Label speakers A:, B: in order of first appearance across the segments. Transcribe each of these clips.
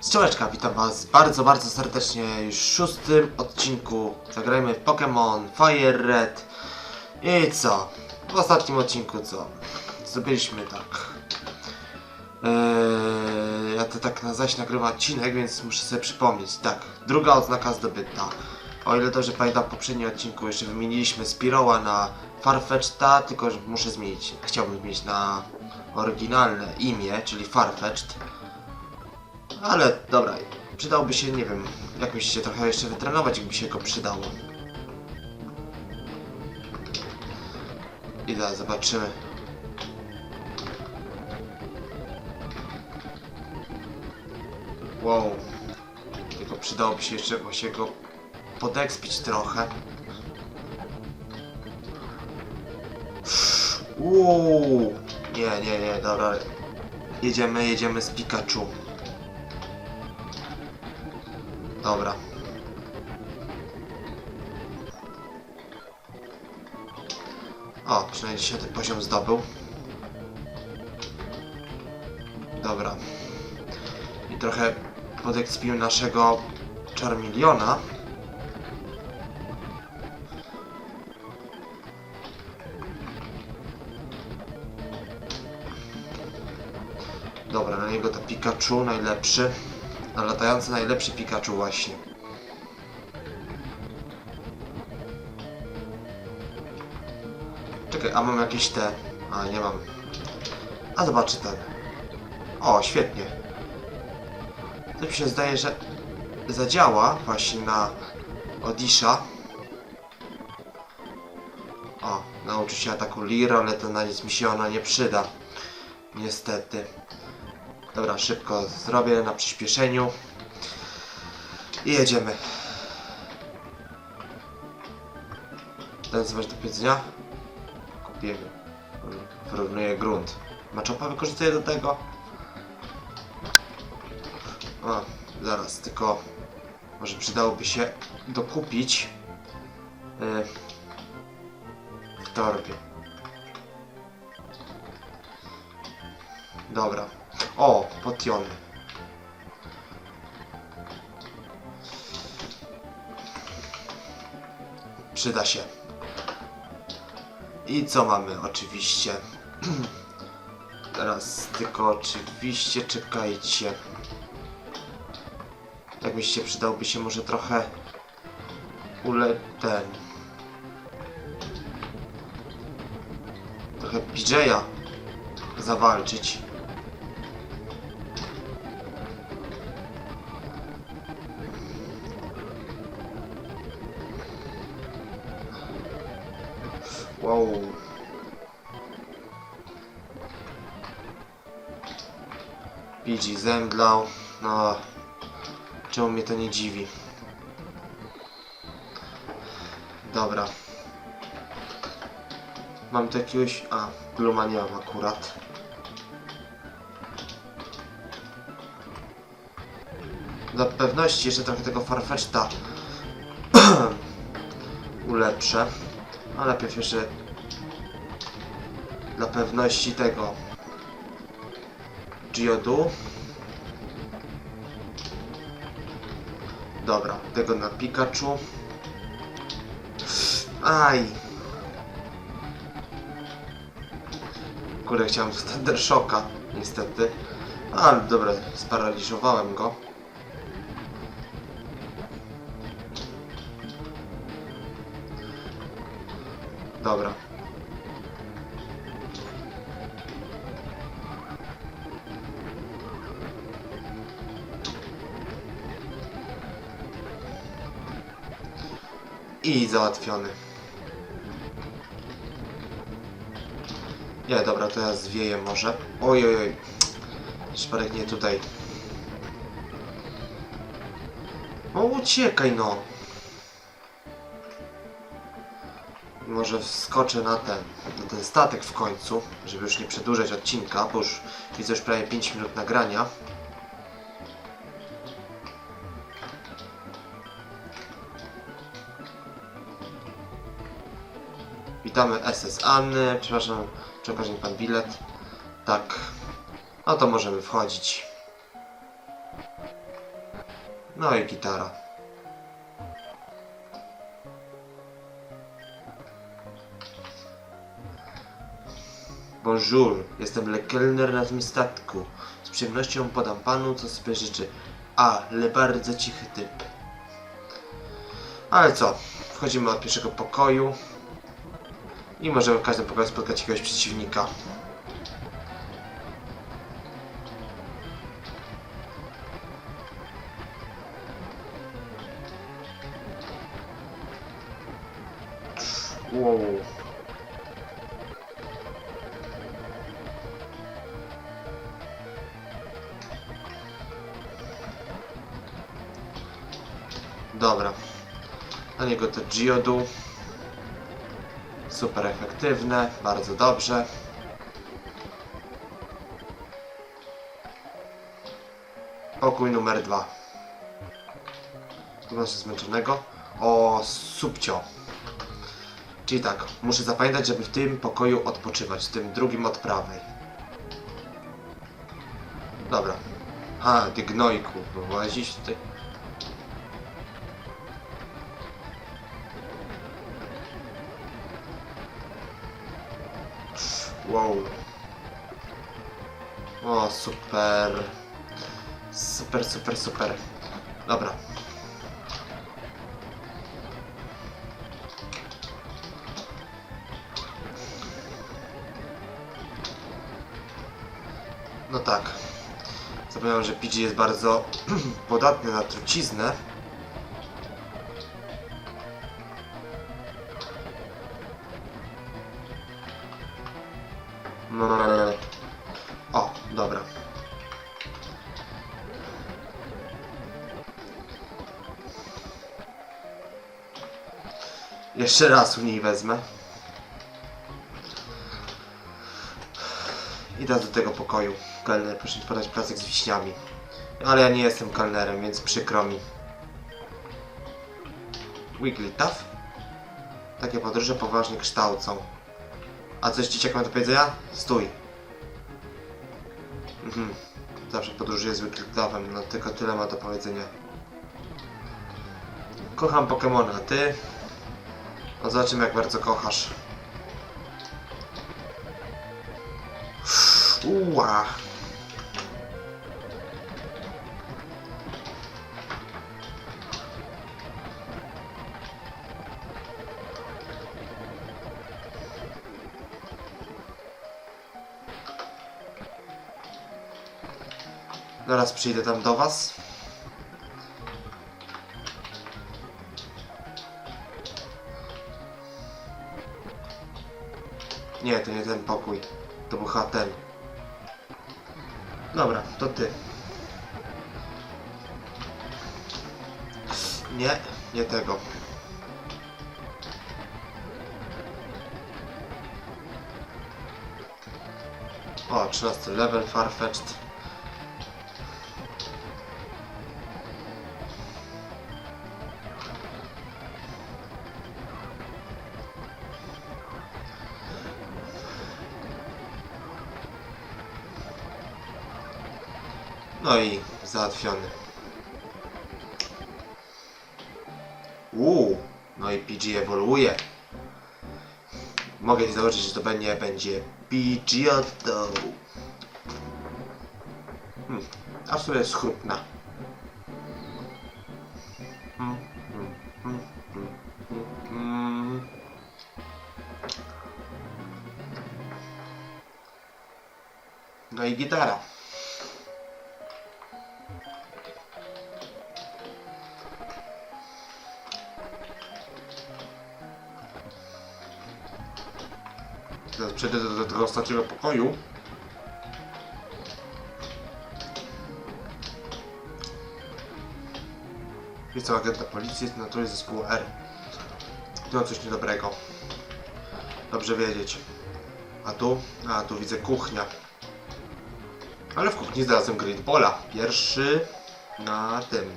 A: Czołeczka, witam was bardzo, bardzo serdecznie już w szóstym odcinku. Zagrajmy w Pokémon Fire Red. I co? W ostatnim odcinku co? Zrobiliśmy tak. Eee, ja to tak na zaś nagrywam odcinek, więc muszę sobie przypomnieć. Tak, druga oznaka zdobyta. O ile dobrze pamiętam, w poprzednim odcinku jeszcze wymieniliśmy Spiroła na Farfetch'ta, tylko że muszę zmienić. Chciałbym zmienić na oryginalne imię, czyli Farfetch'd. Ale dobra, przydałby się, nie wiem, jak myślicie, trochę jeszcze wytrenować, jakby się go przydało. I zaraz zobaczymy. Wow. Tylko przydałoby się jeszcze właśnie go podekspić trochę. Uuu. Nie, nie, nie, dobra. Jedziemy, jedziemy z Pikachu. Dobra. O, przynajmniej 10 poziom zdobył. Dobra. I trochę podekspił naszego Charmeleona. Dobra, na niego to Pikachu najlepszy. Na latający najlepszy Pikachu właśnie. Czekaj, a mam jakieś te... A, nie mam. A zobaczę ten. O, świetnie. To mi się zdaje, że zadziała właśnie na Odisha. O, nauczy się ataku Liro, ale to na nic mi się ona nie przyda. Niestety. Dobra, szybko zrobię na przyspieszeniu. I jedziemy. Ten do powiedzenia? Kupiemy. Wyrównuję grunt. Maczopa wykorzystuję do tego? O, zaraz, tylko może przydałoby się dokupić yy, w torbie. Dobra. O, potiony. Przyda się. I co mamy oczywiście? Teraz tylko oczywiście czekajcie. Jak myślicie, przydałby się może trochę ule ten. Trochę PJ'a zawalczyć. Wow. PG zemdlał. No. Czemu mnie to nie dziwi? Dobra. Mam tu jakiegoś... A, Gluma nie mam akurat. Dla pewności jeszcze trochę tego Farfetch'ta ulepszę. A najpierw jeszcze dla pewności tego Geodu. Dobra, tego na Pikachu. Aj! Kurde, chciałem Thunder Shocka, niestety. Ale dobra, sparaliżowałem go. Dobra. I załatwiony. Nie, dobra, to ja zwieję może. Oj, oj, oj. Szparek nie tutaj. O, uciekaj no. Może wskoczę na ten, na ten statek w końcu, żeby już nie przedłużać odcinka, bo już widzę już prawie 5 minut nagrania. Witamy SS Anny, przepraszam, czy mi pan bilet? Tak. No to możemy wchodzić. No i gitara. Bonjour, jestem Le Kellner na tym statku. Z przyjemnością podam panu, co sobie życzy. Ale bardzo cichy typ. Ale co? Wchodzimy od pierwszego pokoju. I możemy w każdym pokoju spotkać jakiegoś przeciwnika. Wow. Geodu. Super efektywne, bardzo dobrze. Pokój numer dwa. Tu masz zmęczonego. O, subcio. Czyli tak, muszę zapamiętać, żeby w tym pokoju odpoczywać, w tym drugim od prawej. Dobra. A, ty gnojku, włazisz tutaj. Wow. O, super. Super, super, super. Dobra. No tak. Zapomniałem, że PG jest bardzo podatny na truciznę. Jeszcze raz u niej wezmę. Idę do tego pokoju. Kelner, proszę mi podać placek z wiśniami. Ale ja nie jestem kelnerem, więc przykro mi. Weekly Tough? Takie podróże poważnie kształcą. A coś dzieciak ma do powiedzenia? Stój. Mhm. Zawsze podróżuję z Wicklifem, no tylko tyle ma do powiedzenia. Kocham Pokemona, a ty? No zobaczymy jak bardzo kochasz. Uła. Zaraz przyjdę tam do was. Nie, to nie ten pokój. To był chyba ten. Dobra, to ty. Nie, nie tego. O, 13 level, Farfetched. No i załatwiony. Uuu, no i PG ewoluuje. Mogę założyć, że to będzie, będzie Pidgeotto. Hmm, a w sumie jest hmm, hmm, hmm. No i gitara. Przejdę do, do tego ostatniego pokoju. Jest to agenta policji, jest na natury zespołu R. To coś niedobrego. Dobrze wiedzieć. A tu? A tu widzę kuchnia. Ale w kuchni znalazłem Great Bola. Pierwszy na tym.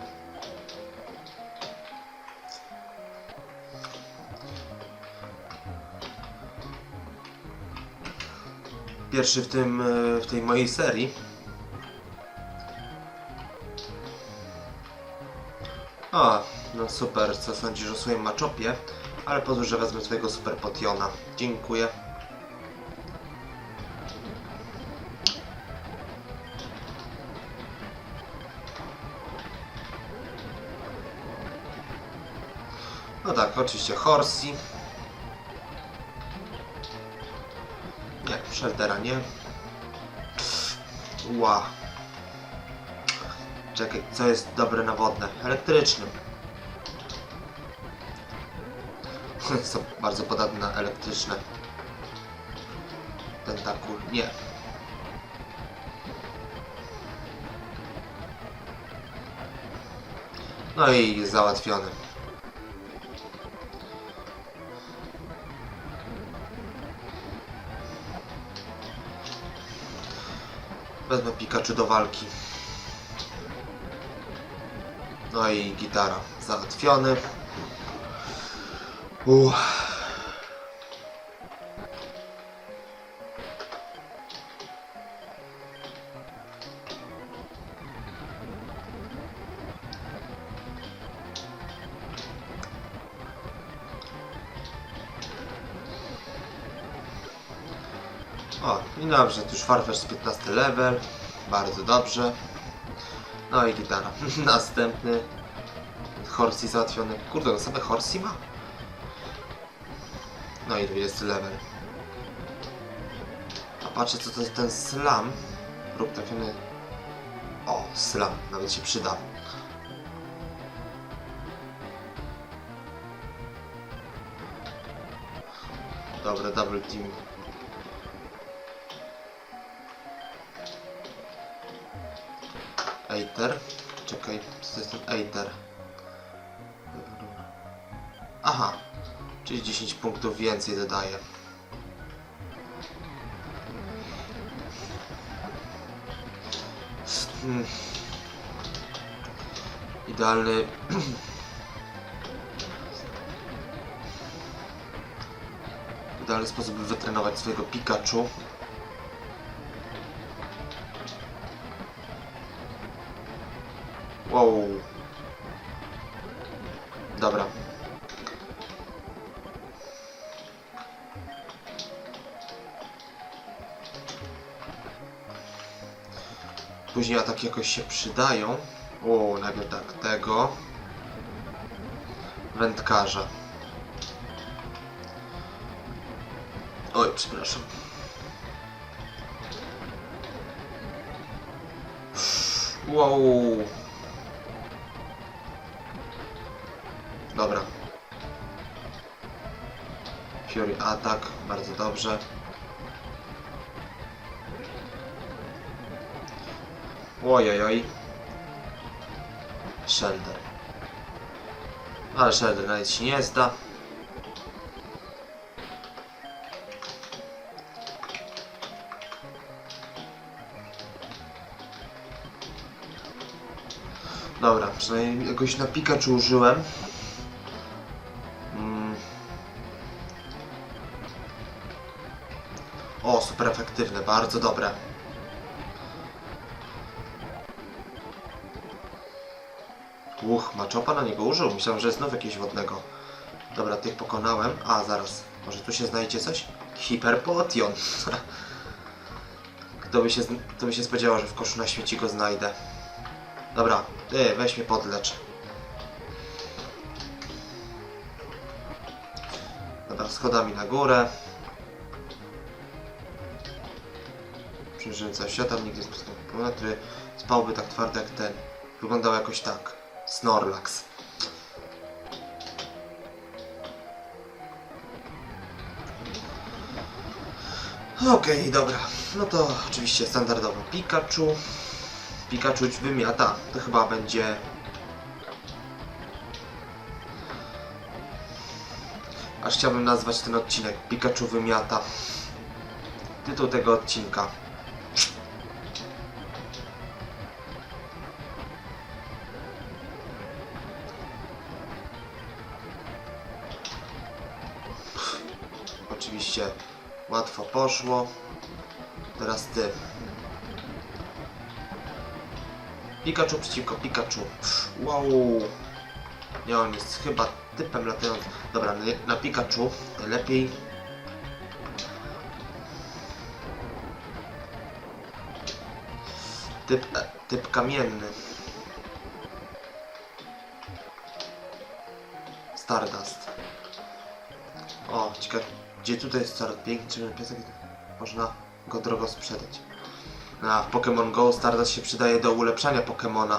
A: Pierwszy w tym, e, w tej mojej serii. O, no super, co sądzisz o swoim maczopie? Ale pozwól, że wezmę twojego super potiona. Dziękuję. No tak, oczywiście Horsey. Nie, Sheldera nie. Ła. Czekaj, co jest dobre na wodne? Elektrycznym. Są bardzo podatne na elektryczne. Tentakul. Nie. No i załatwiony. Wezmę Pikachu do walki. No i gitara. Załatwiony. Uff. O, i dobrze, już Farfetch 15 level. Bardzo dobrze. No i gitara. Następny. Horsey załatwiony. Kurde, same Horsey ma? No i 20 level. A patrzę co to jest ten slam. Próg trafiony. O, slam. Nawet się przyda. Dobra, double team. Eiter. Czekaj, co to jest ten Eiter? Aha, czyli 10 punktów więcej dodaje. Hmm. Idealny. Idealny sposób, by wytrenować swojego Pikachu. Wow. Dobra. Później ataki jakoś się przydają. O, najpierw tak, tego. Wędkarza. Oj, przepraszam. Wow. Atak, bardzo dobrze. Ojojoj. Shelder. Ale Shelder nawet się nie zda. Dobra, przynajmniej jakoś na Pikachu użyłem. Super efektywne, bardzo dobre. Uch, maczopa na niego użył. Myślałem, że znów jakiegoś wodnego. Dobra, tych pokonałem. A, zaraz. Może tu się znajdzie coś? Hiperpotion. Kto by, się, kto by się spodziewał, że w koszu na śmieci go znajdę. Dobra, ty, weź mnie podlecz. Dobra, schodami na górę. Przyjrzałem świata, nigdy nie sposób kilometry. Spałby tak twardo jak ten. Wyglądał jakoś tak. Snorlax. Okej, dobra. No to oczywiście standardowo Pikachu. Pikachu wymiata. To chyba będzie... Aż chciałbym nazwać ten odcinek Pikachu wymiata. Tytuł tego odcinka. Poszło. Teraz ty. Pikachu przeciwko Pikachu. Wow. Nie, on jest chyba typem latającym. Dobra, na, Pikachu najlepiej. Typ, e, typ kamienny. Stardust. Gdzie tutaj jest Stardust? Piękny piesek, można go drogo sprzedać. A w Pokémon Go Stardust się przydaje do ulepszania Pokémona.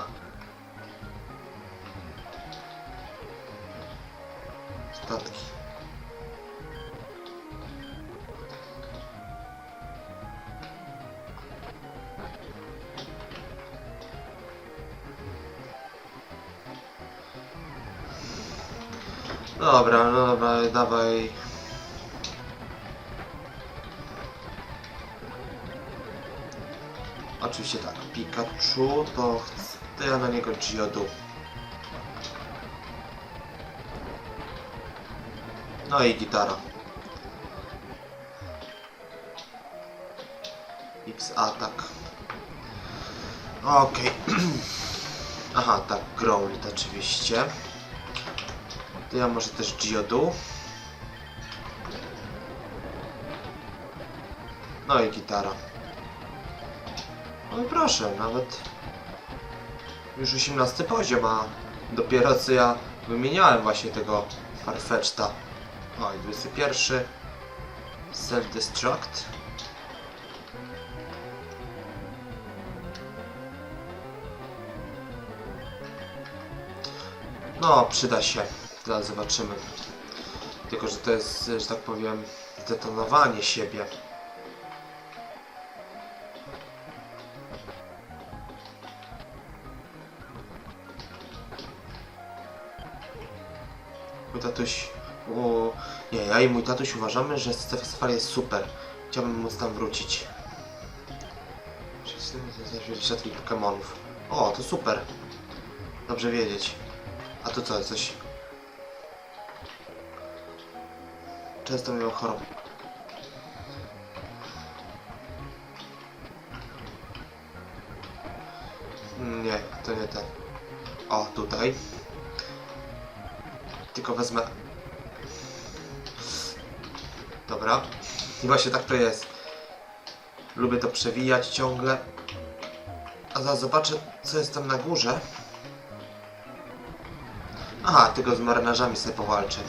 A: Oczywiście tak, Pikachu to chcę, na niego Geodu. No i gitara. X atak. Okej. Aha, tak, Growlit oczywiście. To ja może też Geodu. No i gitara. No i proszę, nawet już 18 poziom, a dopiero co ja wymieniałem właśnie tego Farfetch'ta. Oj, 21. Self-destruct. No, przyda się. Zaraz zobaczymy. Tylko, że to jest, że tak powiem, zdetonowanie siebie. Tatuś... O, nie, ja i mój tatuś uważamy, że Safari jest super. Chciałbym móc tam wrócić. Wszystkich Pokemonów. O, to super. Dobrze wiedzieć. A to co, coś... Często miał chorobę. Mm, Nie, to nie ten. O, tutaj. Tylko wezmę. Dobra. I właśnie tak to jest. Lubię to przewijać ciągle. A zaraz zobaczę, co jest tam na górze. Aha, tylko z marynarzami sobie powalczę.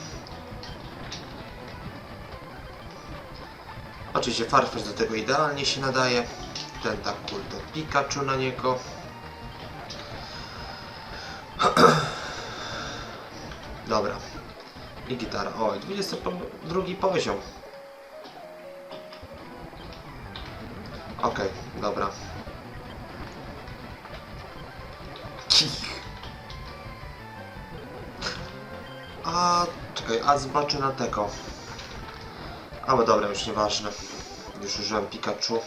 A: Oczywiście Farfetch do tego idealnie się nadaje. Ten tak kurde Pikachu na niego. Dobra. I gitara. Oj, 22 poziom. Okej, dobra. Kich. A, czekaj, a zobaczę na tego. A, bo dobra, już nieważne. Już użyłem Pikachu.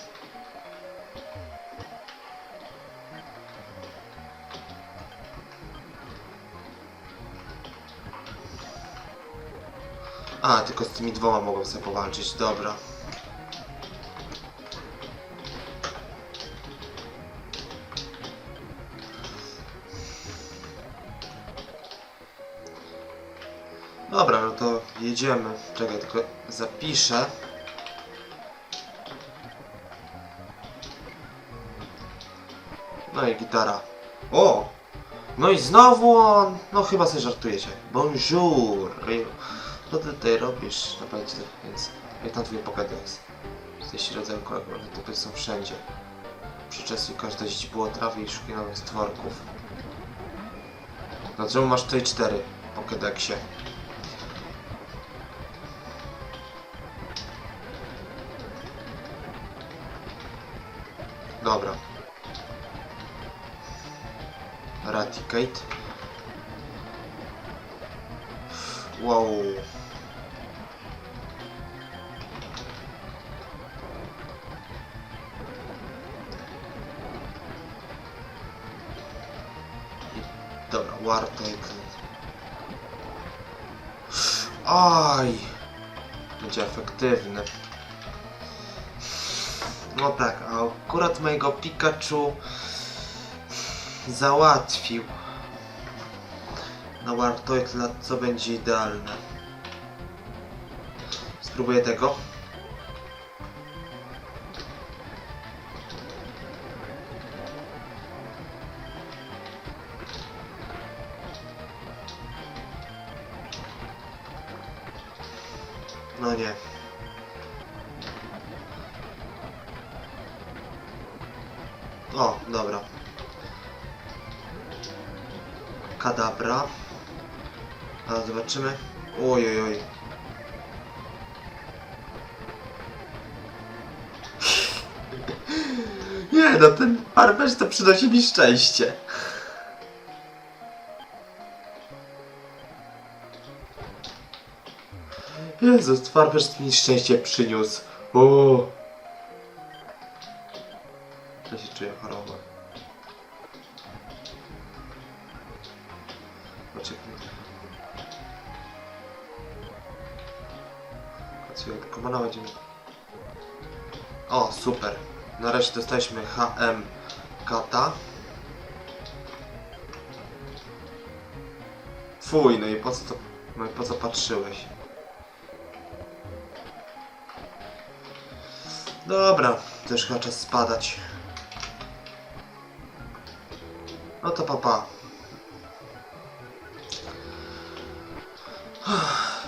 A: A, tylko z tymi dwoma mogłem sobie powalczyć, dobra. Dobra, no to jedziemy. Czekaj, tylko zapiszę. No i gitara. O! No i znowu on! No chyba sobie żartujecie. Bonjour! Co ty tutaj robisz? Naprawdę, więc jak tam twój? Jesteś rodzaju kolegów, ale tutaj są wszędzie. Przyczesuj każde źdźbło trawy i szukaj nowych stworków. Dlaczego masz tutaj cztery Pokédexie? Dobra. Raticate. Wow. Wartek. Aj! Będzie efektywny. No tak, a akurat mojego Pikachu załatwił. na Wartoitla, co będzie idealne. Spróbuję tego. No nie. O, dobra. Kadabra. A zobaczymy. Oj, oj, oj. Nie no, ten farmerz to przynosi mi szczęście. Jezus, farmerz mi szczęście przyniósł. O. Ja się czuję choroba. Poczekaj. Ja tylko mana będziemy. O, super. Nareszcie dostaliśmy HM kata. Fuj, no i po co to... No i po co patrzyłeś? Dobra, już chyba czas spadać. No to papa.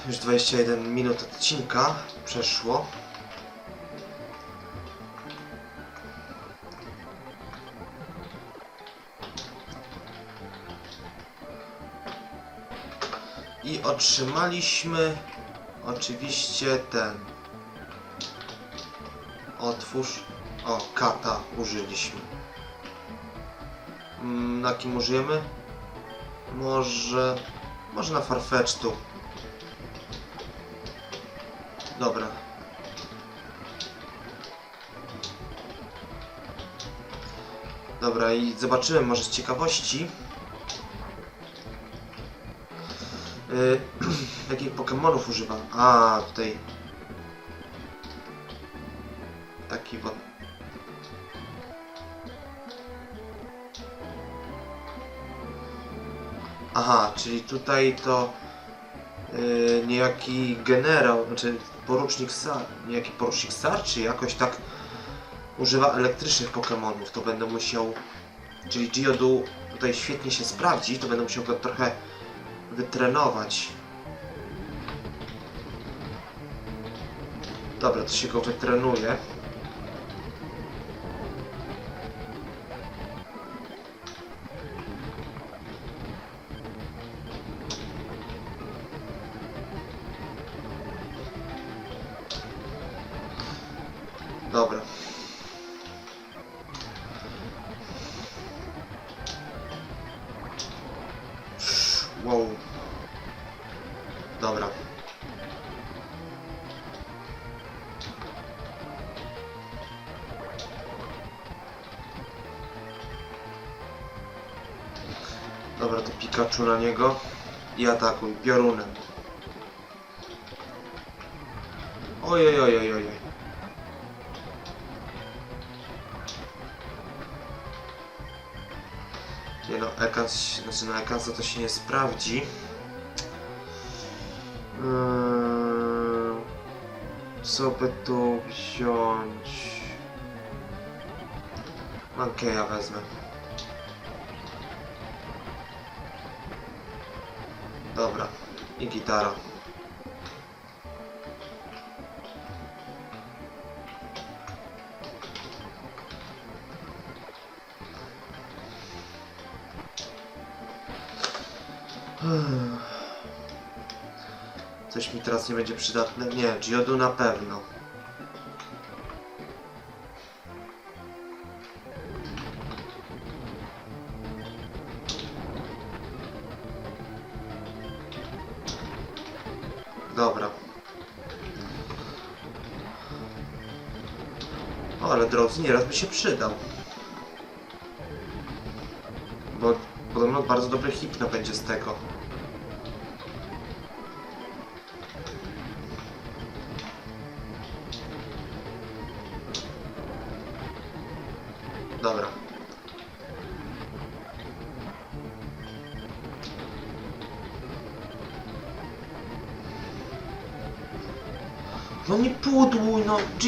A: Już 21 minut odcinka przeszło. I otrzymaliśmy oczywiście ten Otwórz. O, kata użyliśmy. Mm, Na kim użyjemy? Może... Może na Farfetch'tu. Dobra. Dobra, i zobaczymy może z ciekawości. Yy, jakich Pokemonów używa? A, tutaj czyli tutaj to yy, niejaki generał, znaczy porucznik Sar, niejaki porucznik Sar, czy jakoś tak używa elektrycznych Pokemonów, to będę musiał, czyli Geodu tutaj świetnie się sprawdzi, to będę musiał go trochę wytrenować. Dobra, to się go wytrenuje. Dobra. Wow. Dobra. Dobra, to Pikachu na niego i atakuj piorunem. Ojej, ojej, ojej. Znaczy na Ekansa to się nie sprawdzi. Eee, co by tu wziąć? Mankeja wezmę. Dobra. I gitara. Coś mi teraz nie będzie przydatne? Nie, Geodu na pewno. Dobra. O, ale Drowsy nieraz by się przydał. Bo podobno bardzo dobry hipno będzie z tego.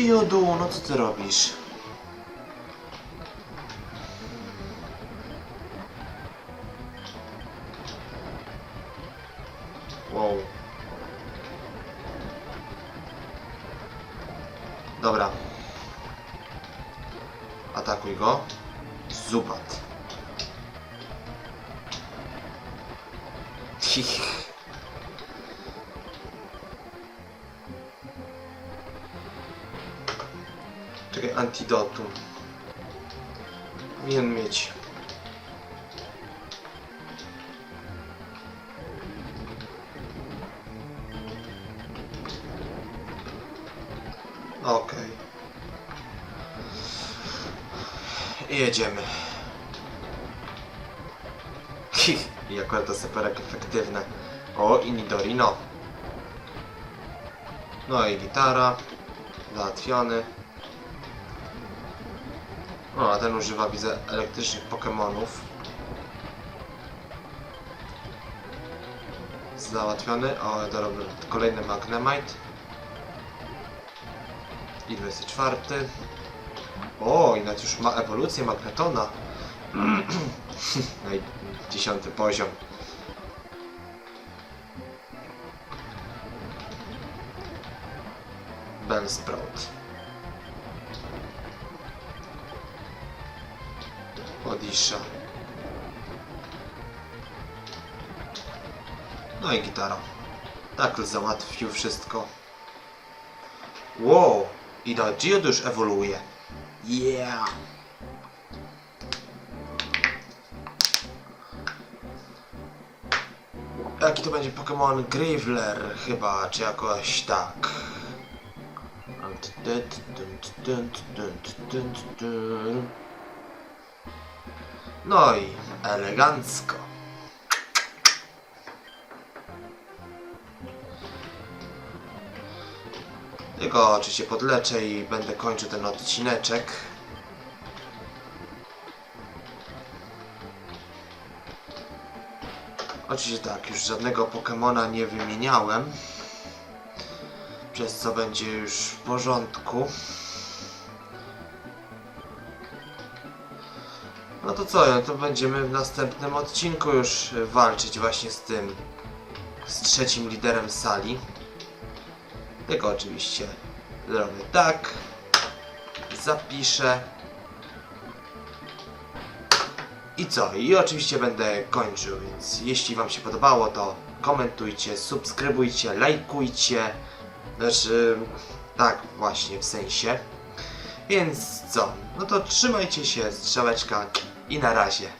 A: No Geodu, no co ty robisz? Czekaj, antidotum. Powinien mieć. Okej. Jedziemy. Hich, i akurat to seperek efektywne. O, i Nidorino. No i gitara. Załatwiony. O, a ten używa, widzę, elektrycznych Pokemonów. Załatwiony. O, dobra, kolejny Magnemite. I 24. O, i nawet już ma ewolucję Magnetona. No dziesiąty poziom. Bellsprout. Odisha. No i gitara. Tak załatwił wszystko. Wow! I Geodude już ewoluuje. Yeah! Jaki to będzie Pokémon Graveler chyba, czy jakoś tak. No i elegancko. Tylko oczywiście podleczę i będę kończył ten odcineczek. Oczywiście tak, już żadnego Pokemona nie wymieniałem. Przez co będzie już w porządku. No to co, no to będziemy w następnym odcinku już y, walczyć właśnie z tym, z trzecim liderem sali. Tylko oczywiście zrobię tak, zapiszę. I co? I oczywiście będę kończył, więc jeśli Wam się podobało, to komentujcie, subskrybujcie, lajkujcie. Znaczy, tak właśnie, w sensie. Więc co? No to trzymajcie się, strzałeczka i na razie.